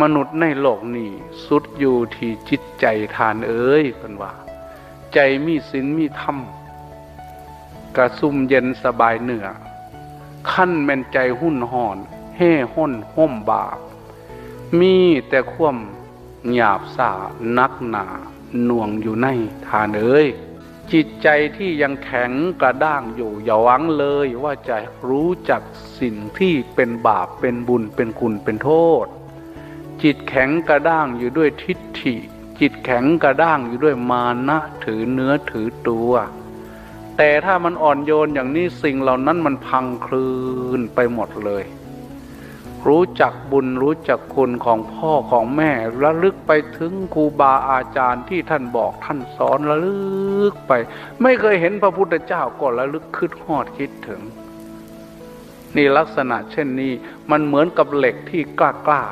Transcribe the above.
มนุษย์ในโลกนี้สุดอยู่ที่จิตใจทานเอ้ยเพิ่นว่า ใจมีศีลมีธรรมกระซุ่มเย็นสบายเหนือขั้นแม่นใจหุ่นห่อนแห่ห้นห่มบาป มีแต่ความหยาบสานักหนาหน่วงอยู่ในทานเอ้ยจิตใจที่ยังแข็งกระด้างอยู่อย่าหวังเลยว่าจะรู้จักสิ่งที่เป็นบาปเป็นบุญเป็นคุณเป็นโทษ จิตแข็งกระด้างอยู่ด้วยทิฏฐิ จิตแข็งกระด้างอยู่ด้วยมานะถือเนื้อถือตัว แต่ถ้ามันอ่อนโยนอย่างนี้สิ่งเหล่านั้นมันพังคลืนไปหมดเลย รู้จักบุญรู้จักคุณของพ่อของแม่ระลึกไปถึงครูบาอาจารย์ที่ท่านบอกท่านสอนระลึกไป ไม่เคยเห็นพระพุทธเจ้าก็ระลึกคิดฮอดคิดถึงนี่ลักษณะเช่นนี้มันเหมือนกับเหล็กที่กล้ากล้า